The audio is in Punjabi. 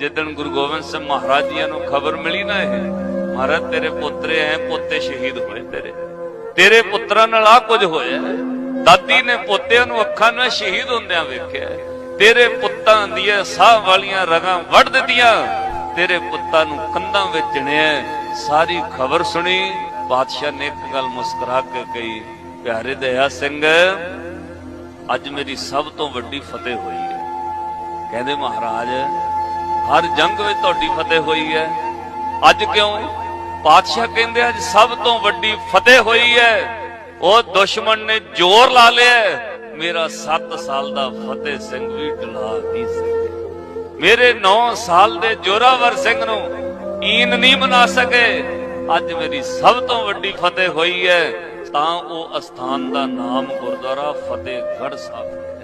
ਜਿੱਦਣ ਗੁਰੂ ਗੋਬਿੰਦ ਸਿੰਘ ਮਹਾਰਾਜ ਜੀ ਨੂੰ ਖਬਰ ਮਿਲੀ ਨਾ ਇਹ, ਮਹਾਰਾਜ, ਤੇਰੇ ਪੁੱਤਰੇ ਐ ਪੋਤੇ ਸ਼ਹੀਦ ਹੋਏ ਤੇਰੇ। ਤੇਰੇ ਪੁੱਤਰਾਂ ਨਾਲ ਆ ਕੁਝ ਹੋਇਆ ਦਾਦੀ ਨੇ ਪੋਤਿਆਂ ਨੂੰ ਅੱਖਾਂ ਨਾਲ ਸ਼ਹੀਦ ਹੁੰਦਿਆਂ ਵੇਖਿਆ ਤੇਰੇ ਪੁੱਤਾਂ ਦੀਆਂ ਸਾਹ ਵਾਲੀਆਂ ਰਗਾਂ ਵੱਢ ਦਿੱਤੀਆਂ। ਤੇਰੇ ਪੁੱਤਾਂ ਨੂੰ ਕੰਧਾਂ ਵਿੱਚ ਚਿਣਿਆ ਸਾਰੀ ਖਬਰ ਸੁਣੀ। ਬਾਦਸ਼ਾਹ ਨੇ ਇੱਕ ਗੱਲ ਮੁਸਕਰਾ ਕੇ ਕਹੀ, ਪਿਆਰੇ ਦਇਆ ਸਿੰਘ, ਅੱਜ ਮੇਰੀ ਸਭ ਤੋਂ ਵੱਡੀ ਫਤਿਹ ਹੋਈ ਹੈ। ਕਹਿੰਦੇ ਮਹਾਰਾਜ ਹਰ ਜੰਗ ਵਿੱਚ ਤੁਹਾਡੀ ਫਤਿਹ ਹੋਈ ਹੈ। ਅੱਜ ਕਿਉਂ? ਪਾਤਸ਼ਾਹ ਕਹਿੰਦੇ ਅੱਜ ਸਭ ਤੋਂ ਵੱਡੀ ਫਤਿਹ ਹੋਈ ਹੈ। ਉਹ ਦੁਸ਼ਮਣ ਨੇ ਜ਼ੋਰ ਲਾ ਲਿਆ ਮੇਰਾ 7 ਸਾਲ ਦਾ ਫਤਿਹ ਸਿੰਘ ਵੀ ਢਲਾ ਨਹੀਂ ਸਕੇ। ਮੇਰੇ 9 ਸਾਲ ਦੇ ਜੋਰਾਵਰ ਸਿੰਘ ਨੂੰ ਈਨ ਨਹੀਂ ਮਨਾ ਸਕੇ। ਅੱਜ ਮੇਰੀ ਸਭ ਤੋਂ ਵੱਡੀ ਫਤਿਹ ਹੋਈ ਹੈ। ਤਾਂ ਉਹ ਅਸਥਾਨ ਦਾ ਨਾਮ ਗੁਰਦੁਆਰਾ ਫਤਿਹਗੜ੍ਹ ਸਾਹਿਬ।